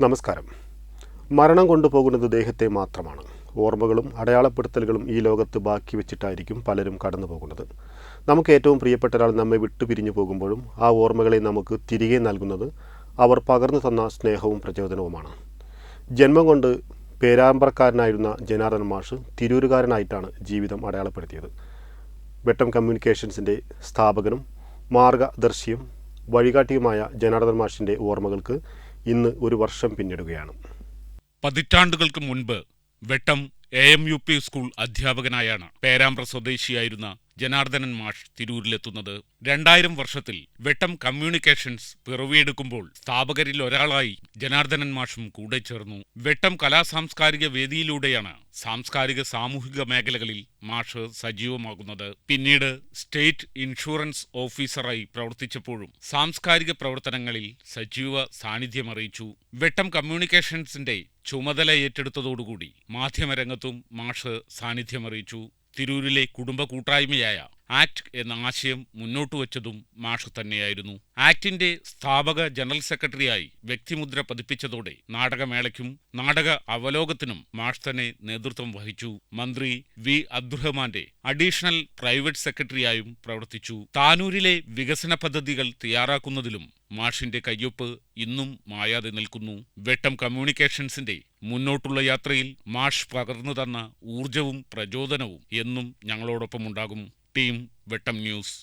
നമസ്കാരം. മരണം കൊണ്ടുപോകുന്നത് ദേഹത്തെ മാത്രമാണ്. ഓർമ്മകളും അടയാളപ്പെടുത്തലുകളും ഈ ലോകത്ത് ബാക്കി വെച്ചിട്ടായിരിക്കും പലരും കടന്നു പോകുന്നത് നമുക്ക് ഏറ്റവും പ്രിയപ്പെട്ട ഒരാൾ നമ്മെ വിട്ടു പിരിഞ്ഞു പോകുമ്പോഴും ആ ഓർമ്മകളെ നമുക്ക് തിരികെ നൽകുന്നത് അവർ പകർന്നു തന്ന സ്നേഹവും പ്രചോദനവുമാണ്. ജന്മം കൊണ്ട് പേരാമ്പ്രക്കാരനായിരുന്ന ജനാർദ്ദൻ മാഷ് തിരൂരുകാരനായിട്ടാണ് ജീവിതം അടയാളപ്പെടുത്തിയത്. വെട്ടം കമ്മ്യൂണിക്കേഷൻസിന്റെ സ്ഥാപകനും മാർഗദർശിയും വഴികാട്ടിയുമായ ജനാർദ്ദൻ മാഷിന്റെ ഓർമ്മകൾക്ക് ഇന്ന് ഒരു വർഷം പിന്നിടുകയാണ്. പതിറ്റാണ്ടുകൾക്ക് മുൻപ് Vettam A M U P school അധ്യാപകനായാണ്. Perambra സ്വദേശിയായിരുന്ന ജനാർദ്ദനൻ മാഷ് തിരൂരിലെത്തുന്നത്. രണ്ടായിരം വർഷത്തിൽ വെട്ടം കമ്മ്യൂണിക്കേഷൻസ് പിറവിയെടുക്കുമ്പോൾ സ്ഥാപകരിൽ ഒരാളായി ജനാർദ്ദനൻ മാഷും കൂടെ ചേർന്നു. വെട്ടം കലാസാംസ്കാരിക വേദിയിലൂടെയാണ് സാംസ്കാരിക സാമൂഹിക മേഖലകളിൽ മാഷ് സജീവമാകുന്നത്. പിന്നീട് സ്റ്റേറ്റ് ഇൻഷുറൻസ് ഓഫീസറായി പ്രവർത്തിച്ചപ്പോഴും സാംസ്കാരിക പ്രവർത്തനങ്ങളിൽ സജീവ സാന്നിധ്യമറിയിച്ചു വെട്ടം കമ്മ്യൂണിക്കേഷൻസിന്റെ ചുമതല ഏറ്റെടുത്തതോടുകൂടി മാധ്യമരംഗത്തും മാഷ് സാന്നിധ്യമറിയിച്ചു. തിരൂരിലെ കുടുംബ കൂട്ടായ്മയായ ആക്ട് എന്ന ആശയം മുന്നോട്ട് വച്ചതും മാഷ് തന്നെയായിരുന്നു. ആക്ടിന്റെ സ്ഥാപക ജനറൽ സെക്രട്ടറിയായി വ്യക്തിമുദ്ര പതിപ്പിച്ചതോടെ നാടകമേളയ്ക്കും നാടക അവലോകത്തിനും മാഷ് തന്നെ നേതൃത്വം വഹിച്ചു. മന്ത്രി വി അബ്ദുറഹ്മാന്റെ അഡീഷണൽ പ്രൈവറ്റ് സെക്രട്ടറിയായും പ്രവർത്തിച്ചു. താനൂരിലെ വികസന പദ്ധതികൾ തയ്യാറാക്കുന്നതിലും മാഷിന്റെ കയ്യൊപ്പ് ഇന്നും മായാതെ നിൽക്കുന്നു. വെട്ടം കമ്മ്യൂണിക്കേഷൻസിന്റെ മുന്നോട്ടുള്ള യാത്രയിൽ മാഷ് പകർന്നു തന്ന ഊർജവും പ്രചോദനവും എന്നും ഞങ്ങളോടൊപ്പമുണ്ടാകും. ടീം വെട്ടം ന്യൂസ്